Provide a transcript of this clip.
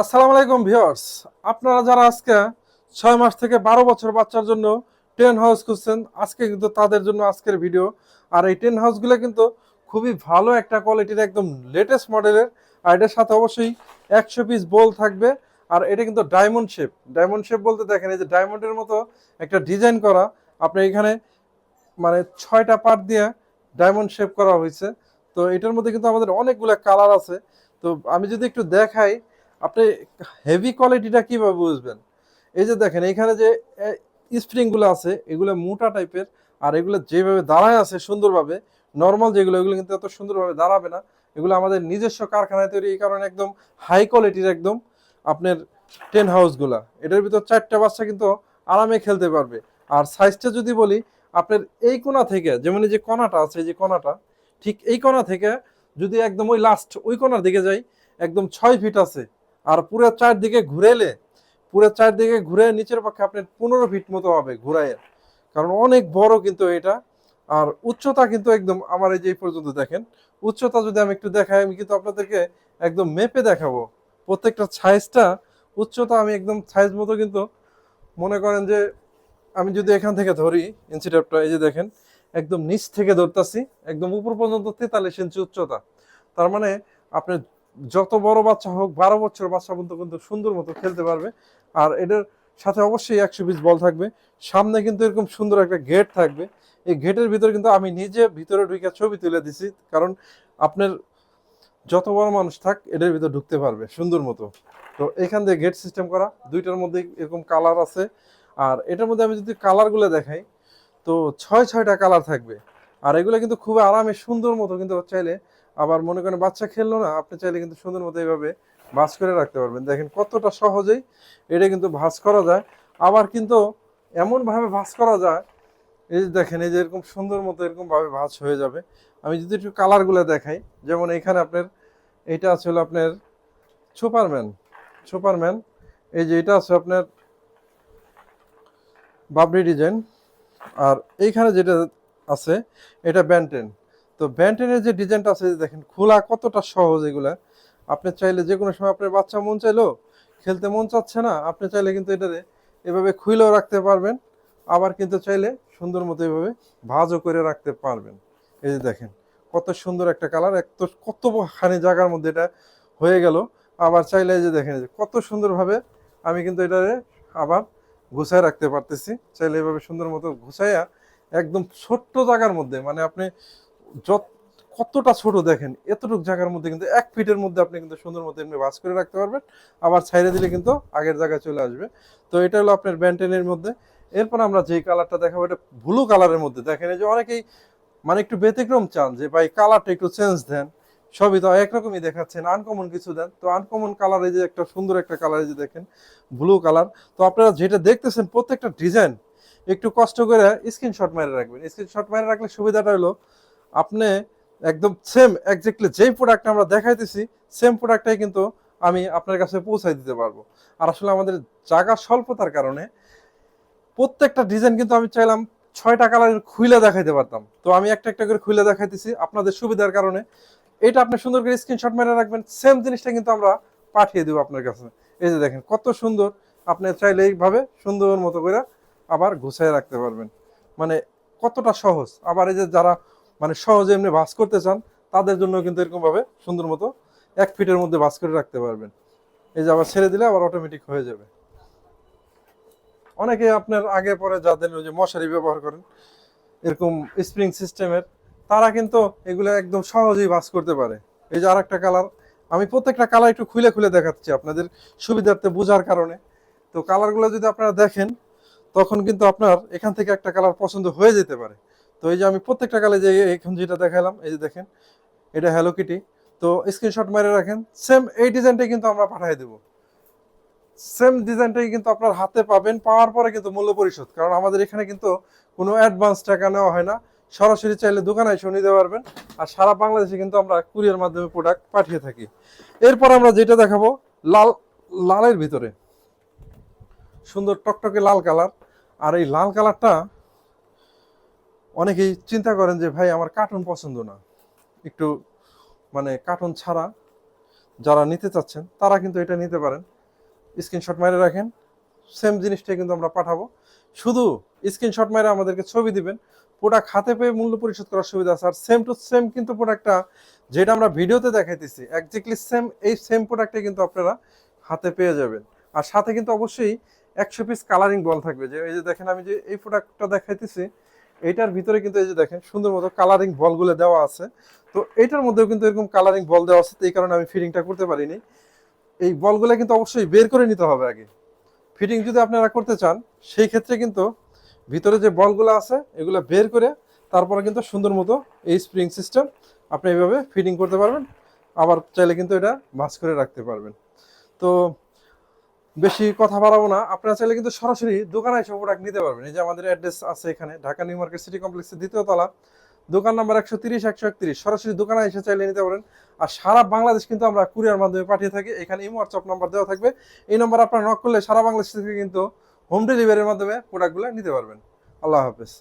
আসসালামু আলাইকুম ভিউয়ার্স। আপনারা যারা আজকে ছয় মাস থেকে বারো বছর বাচ্চার জন্য টেন হাউস খুঁজছেন, আজকে কিন্তু তাদের জন্য আজকের ভিডিও। আর এই টেন হাউসগুলো কিন্তু খুবই ভালো একটা কোয়ালিটির একদম লেটেস্ট মডেলের আর এটার সাথে অবশ্যই একশো পিস বোল থাকবে। আর এটা কিন্তু ডায়মন্ড শেপ ডায়মন্ড শেপ বলতে দেখেন, এই যে ডায়মন্ডের মতো একটা ডিজাইন করা। আপনি এখানে মানে ছয়টা পার্ট দিয়ে ডায়মন্ড শেপ করা হয়েছে। তো এটার মধ্যে কিন্তু আমাদের অনেকগুলো কালার আছে। তো আমি যদি একটু দেখাই আপনি হেভি কোয়ালিটিটা কীভাবে বুঝবেন? এই যে দেখেন, এখানে যে স্প্রিংগুলো আছে, এগুলো মোটা টাইপের আর এগুলো যেভাবে দাঁড়ায় আছে সুন্দরভাবে নর্মাল যেগুলো, এগুলো কিন্তু এত সুন্দরভাবে দাঁড়াবে না। এগুলো আমাদের নিজস্ব কারখানায় তৈরি, এই কারণে একদম হাই কোয়ালিটির একদম আপনার টেন হাউসগুলা এটার ভিতর চারটা বাচ্চা কিন্তু আরামে খেলতে পারবে। আর সাইজটা যদি বলি, আপনার এই কোণা থেকে, যেমন এই যে কণাটা আছে, এই যে কণাটা, ঠিক এই কোণা থেকে যদি একদম ওই লাস্ট ওই কোণার দিকে যাই, একদম ছয় ফিট আছে। আর পুরো চারদিকে ঘুরেলে, পুরো চারদিকে ঘুরে নিচের পক্ষে আপনার পনেরো ফিট মতো হবে ঘুরাইয়ে। কারণ অনেক বড় কিন্তু এটা। আর উচ্চতা কিন্তু একদম আমার এই যে পর্যন্ত দেখেন, উচ্চতা যদি আমি একটু দেখাই, আমি কিন্তু আপনাদেরকে একদম মেপে দেখাবো। প্রত্যেকটা সাইজটা উচ্চতা আমি একদম সাইজ মতো কিন্তু মনে করেন যে আমি যদি এখান থেকে ধরি ইনসিটেপটা এই যে দেখেন, একদম নিচ থেকে ধরতাছি, একদম উপর পর্যন্ত তেতাল্লিশ ইঞ্চি উচ্চতা। তার মানে আপনি যত বড় বাচ্চা হোক, বারো বছর বাচ্চা পর্যন্ত কিন্তু সুন্দর মতো খেলতে পারবে। আর এটার সাথে অবশ্যই একশো পিস বল থাকবে। সামনে কিন্তু এরকম সুন্দর একটা গেট থাকবে। এই গেটের ভিতরে কিন্তু আমি নিজে ভিতরে ঢুকে ছবি তুলে দিছি। কারণ আপনার যত বড় মানুষ থাক, এটার ভিতরে ঢুকতে পারবে সুন্দর মতো। তো এখান দিয়ে গেট সিস্টেম করা। দুইটার মধ্যে এরকম কালার আছে। আর এটার মধ্যে আমি যদি কালারগুলো দেখাই, তো ছয় ছয়টা কালার থাকবে। আর এগুলো কিন্তু খুব আরামে সুন্দর মতো কিন্তু চাইলে আবার মনে করেন বাচ্চা খেললো না, আপনি চাইলে কিন্তু সুন্দর মতো এইভাবে ভাঁজ করে রাখতে পারবেন। দেখেন কতটা সহজেই এটা কিন্তু ভাঁজ করা যায়। আবার কিন্তু এমনভাবে ভাঁজ করা যায়, এই যে দেখেন, এই যে এরকম সুন্দর মতো এরকম ভাবে ভাঁজ হয়ে যাবে। আমি যদি একটু কালারগুলো দেখাই, যেমন এখানে আপনার, এটা আছে হলো আপনার সুপারম্যান সুপারম্যান, এই যে এটা আছে আপনার বাবরি ডিজাইন। আর এইখানে যেটা আছে, এটা ব্যান্টেন তো ব্যান্টেনের যে ডিজাইনটা আছে দেখেন, খোলা কতটা সহজ এগুলা। আপনি চাইলে যে কোনো সময় আপনার বাচ্চা মন চাইলো খেলতে মন চাচ্ছে না, আপনি চাইলে কিন্তু এটাতে এভাবে খুইলেও রাখতে পারবেন, আবার কিন্তু চাইলে সুন্দর মতো এভাবে ভাজও করে রাখতে পারবেন। এই যে দেখেন, কত সুন্দর একটা কালার, এক তো কতখানি জায়গার মধ্যে এটা হয়ে গেল। আবার চাইলে যে দেখেন যে কত সুন্দরভাবে আমি কিন্তু এটারে আবার গুছায় রাখতে পারতেছি। চাইলে এভাবে সুন্দর মতো গুছাইয়া একদম ছোট্ট জায়গার মধ্যে মানে আপনি যত, কতটা ছোট দেখেন, এতটুকু জায়গার মধ্যে কিন্তু এক ফিটের মধ্যে আপনি কিন্তু সুন্দর মতো এমনি ভাঁজ করে রাখতে পারবেন। আবার ছাইড়ে দিলে কিন্তু আগের জায়গায় চলে আসবে। তো এটা হলো আপনার ব্যান্টেনের মধ্যে। এরপর আমরা যেই কালারটা দেখাবো, এটা ব্লু কালারের মধ্যে। দেখেন এই যে অনেকেই মানে একটু ব্যতিক্রম চান যে, ভাই, কালারটা একটু চেঞ্জ দেন। সবই তো একরকমই দেখাচ্ছেন, আনকমন কিছু দেন। তো আনকমন কালার এই যে একটা সুন্দর একটা কালার এই যে দেখেন, ব্লু কালার। তো আপনারা যেটা দেখতেছেন, প্রত্যেকটা ডিজাইন একটু কষ্ট করে স্ক্রিনশট মেরে রাখবেন। স্ক্রিনশট মেরে রাখলে সুবিধাটা হলো, আপনি একদম সেম এক্স্যাক্টলি যেই প্রোডাক্ট আমরা দেখাইতেছি সেম প্রোডাক্টটাই কিন্তু আমি আপনার কাছে পৌঁছাই দিতে পারব। আর আসলে আমাদের জায়গা স্বল্পতার কারণে প্রত্যেকটা ডিজাইন কিন্তু আমি চাইলাম ছয়টা কালারের খুইলে দেখাইতে পারতাম। তো আমি একটা একটা করে খুইলে দেখাইতেছি আপনাদের সুবিধার কারণে। এটা আপনি সুন্দর করে স্ক্রিনশট মেরে রাখবেন সেম জিনিসটা কিন্তু আমরা পাঠিয়ে দেবো আপনার কাছে। এই যে দেখেন, কত সুন্দর, আপনি চাইলে এইভাবে সুন্দর মতো করে আবার রাখতে পারবেন। মানে কতটা সহজ? আবার এই যে যারা মানে সহজে এমনি ভাস করতে চান, তাদের জন্য কিন্তু এরকম ভাবে সুন্দর মতো এক ফিটের মধ্যে ভাস করে রাখতে পারবেন। এই যে আবার ছেড়ে দিলে আবার অটোমেটিক হয়ে যাবে। অনেকে আপনার আগে পরে যাদের ওই যে মশারি ব্যবহার করেন, এরকম স্প্রিং সিস্টেমের তারা কিন্তু এগুলো একদম সহজেই ভাস করতে পারে। এই যে আর একটা কালার আমি প্রত্যেকটা কালার একটু খুলে খুলে দেখাচ্ছি আপনাদের সুবিধার্থে বোঝার কারণে। তো কালারগুলো যদি আপনারা দেখেন তখন কিন্তু আপনার এখান থেকে একটা কালার পছন্দ হয়ে যেতে পারে। তো এই যে আমি প্রত্যেকটা কালে যে এখন যেটা দেখালাম, এই যে দেখেন, এটা হ্যালো কিটি তো স্ক্রিনশট মেরে রাখেন সেম এই ডিজাইনটাই কিন্তু আমরা পাঠিয়ে দেবো। সেম ডিজাইনটাই কিন্তু আপনার হাতে পাবেন, পাওয়ার পরে কিন্তু মূল্য পরিশোধ। কারণ আমাদের এখানে কিন্তু কোনো অ্যাডভান্স টাকা নেওয়া হয় না। সরাসরি চাইলে দোকানে এসে নিতে পারবেন। আর সারা বাংলাদেশে কিন্তু আমরা কুরিয়ার মাধ্যমে প্রোডাক্ট পাঠিয়ে থাকি। এরপর আমরা যেটা দেখাবো, লাল, লালের ভিতরে। সুন্দর টকটকে লাল কালার। আর এই লাল কালারটা অনেকেই চিন্তা করেন যে, ভাই, আমার কার্টুন পছন্দ না। একটু মানে কার্টুন ছাড়া যারা নিতে চাচ্ছেন, তারা কিন্তু এটা নিতে পারেন। স্ক্রিনশট মেরে রাখেন। সেম জিনিসটাই কিন্তু আমরা পাঠাবো। শুধু স্ক্রিনশট মেরে আমাদেরকে ছবি দিবেন। প্রোডাক্ট হাতে পেয়ে মূল্য পরিশোধ করার সুবিধা আছে। আর সেম টু সেম কিন্তু প্রোডাক্টটা যেটা আমরা ভিডিওতে দেখাইতেছি একজাক্টলি সেম এই সেম প্রোডাক্টে কিন্তু আপনারা হাতে পেয়ে যাবেন। আর সাথে কিন্তু অবশ্যই একশো পিস কালারিং বল থাকবে যে, এই যে দেখেন আমি যে এই প্রোডাক্টটা দেখাইতেছি, এইটার ভিতরে কিন্তু এই যে দেখেন সুন্দর মতো কালারিং বলগুলো দেওয়া আছে। তো এইটার মধ্যেও কিন্তু এরকম কালারিং বল দেওয়া আছে এই কারণে আমি ফিটিংটা করতে পারিনি। এই বলগুলো কিন্তু অবশ্যই বের করে নিতে হবে আগে। ফিটিং যদি আপনারা করতে চান, সেই ক্ষেত্রে কিন্তু ভিতরে যে বলগুলো আছে, এগুলো বের করে তারপরে কিন্তু সুন্দর মতো এই স্প্রিং সিস্টেম আপনি এইভাবে ফিটিং করতে পারবেন। আবার চাইলে কিন্তু এটা ভাঁজ করে রাখতে পারবেন। তো বেশি কথা বাড়াবো না। আপনারা চাইলে কিন্তু সরাসরি দোকানে এসে প্রোডাক্ট নিতে পারবেন। এই যে আমাদের অ্যাড্রেস আছে এখানে, ঢাকা নিউ মার্কেট সিটি কমপ্লেক্সের দ্বিতীয় তলা। দোকান নাম্বার একশো তিরিশ, একশো একত্রিশ। সরাসরি দোকানে এসে চাইলে নিতে পারেন। আর সারা বাংলাদেশ কিন্তু আমরা কুরিয়ার মাধ্যমে পাঠিয়ে থাকি। এখানে ইমো হোয়াটসঅ্যাপ নাম্বার দেওয়া থাকবে। এই নাম্বার আপনারা নক করলে সারা বাংলাদেশ থেকে কিন্তু হোম ডেলিভারির মাধ্যমে প্রোডাক্টগুলো নিতে পারবেন। আল্লাহ হাফেজ।